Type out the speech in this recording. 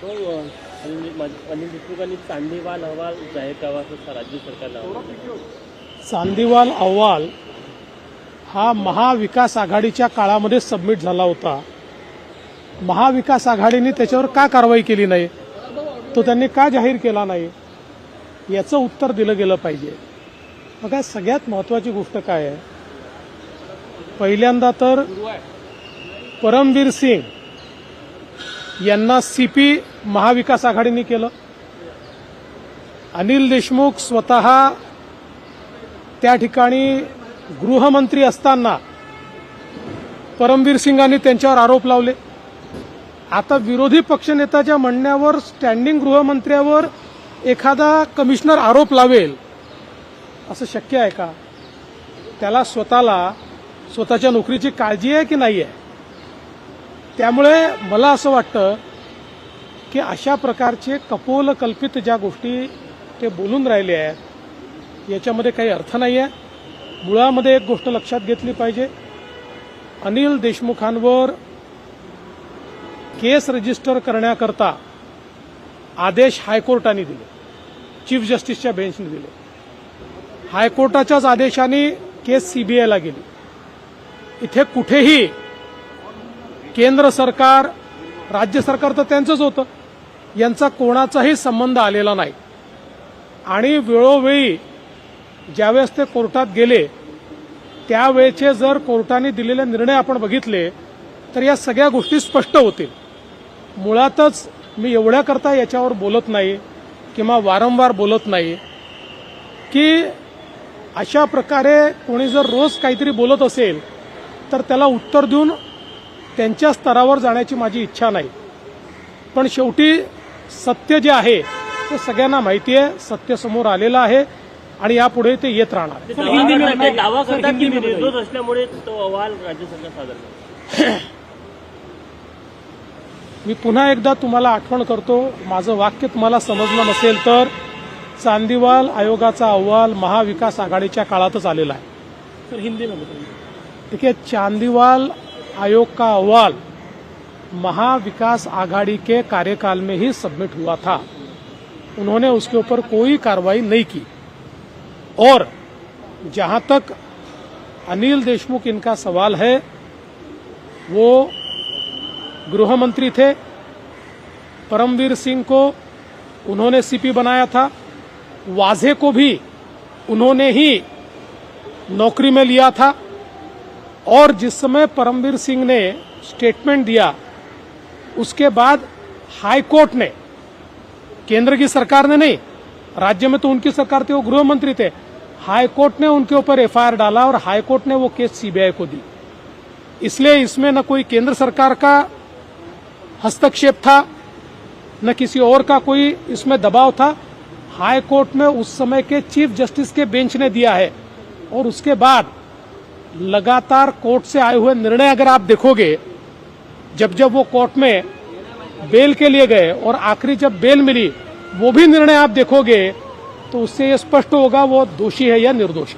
तो अनिल देशमुखांनी चांदीवाल अहवाल जाहीर करावा असं राज्य सरकारला चांदीवाल अहवाल हा महाविकास आघाडीच्या काळामध्ये सबमिट झाला होता. महाविकास आघाडीने त्याच्यावर का कारवाई केली नाही? तो त्यांनी का जाहीर केला नाही? याचं उत्तर दिलं गेलं पाहिजे. बघा सगळ्यात महत्वाची गोष्ट काय आहे? पहिल्यांदा तर परमवीर सिंग यांना सीपी महाविकास आघाडीने केलं. अनिल देशमुख स्वतः त्या ठिकाणी गृहमंत्री असताना परमवीर सिंगांनी त्यांच्यावर आरोप लावले. आता विरोधी पक्षनेत्याच्या म्हणण्यावर स्टँडिंग गृहमंत्र्यावर एखादा कमिशनर आरोप लावेल असं शक्य आहे का? त्याला स्वतःला स्वतःच्या नोकरीची काळजी आहे की नाही आहे त्यामुळे मला असं वाटतं की अशा प्रकारचे कपोल कल्पित ज्या गोष्टी ते बोलून राहिले आहेत याच्यामध्ये काही अर्थ नाही आहे मुळामध्ये एक गोष्ट लक्षात घेतली पाहिजे. अनिल देशमुखांवर केस रजिस्टर करण्याकरता आदेश हायकोर्टाने दिले. चीफ जस्टिसच्या बेंचने दिले. हायकोर्टाच्याच आदेशाने केस सीबीआयला गेली. इथे कुठेही केंद्र सरकार राज्य सरकार तर त्यांचंच होतं. यांचा कोणाचाही संबंध आलेला नाही. आणि वेळोवेळी ज्यावेळेस ते कोर्टात गेले त्यावेळेचे जर कोर्टाने दिलेले निर्णय आपण बघितले तर या सगळ्या गोष्टी स्पष्ट होतील. मुळातच मी एवढ्याकरता याच्यावर बोलत नाही किंवा वारंवार बोलत नाही की अशा प्रकारे कोणी जर रोज काहीतरी बोलत असेल तर त्याला उत्तर देऊन त्यांच्या स्तरावर जाण्याची माझी इच्छा नाही. पण शेवटी सत्य जे आहे ते सगळ्यांना माहिती आहे सत्य समोर आलेलं आहे आणि यापुढे ते येत राहणार दावा करतात- की मी निर्दोष असल्यामुळे तो अहवाल राज्य सरकार सादर करतं. मी पुन्हा एकदा तुम्हाला आठवण करतो माझं वाक्य तुम्हाला समजलं नसेल तर चांदीवाल आयोगाचा अहवाल महाविकास आघाडीच्या काळातच आलेला आहे. हिंदी बताइए देखिए चांदीवाल आयोग का अहवाल? महाविकास आघाड़ी के कार्यकाल में ही सबमिट हुआ था। उन्होंने उसके ऊपर कोई कार्रवाई नहीं की। और जहाँ तक अनिल देशमुख इनका सवाल है, वो गृह मंत्री थे, परमवीर सिंह को उन्होंने सीपी बनाया था, वाजे को भी उन्होंने ही नौकरी में लिया था, और जिस समय परमवीर सिंह ने स्टेटमेंट दिया उसके बाद हाई कोर्ट ने, केंद्र की सरकार ने नहीं, राज्य में तो उनकी सरकार थी, वो गृह मंत्री थे, हाई कोर्ट ने उनके ऊपर एफआईआर डाला और हाई कोर्ट ने वो केस सीबीआई को दी। इसलिए इसमें न कोई केंद्र सरकार का हस्तक्षेप था, न किसी और का कोई इसमें दबाव था। हाई कोर्ट में उस समय के चीफ जस्टिस के बेंच ने दिया है और उसके बाद लगातार कोर्ट से आए हुए निर्णय अगर आप देखोगे जब जब वो कोर्ट में बेल के लिए गए और आखिरी जब बेल मिली वो भी निर्णय आप देखोगे तो उससे ये स्पष्ट होगा वो दोषी है या निर्दोषी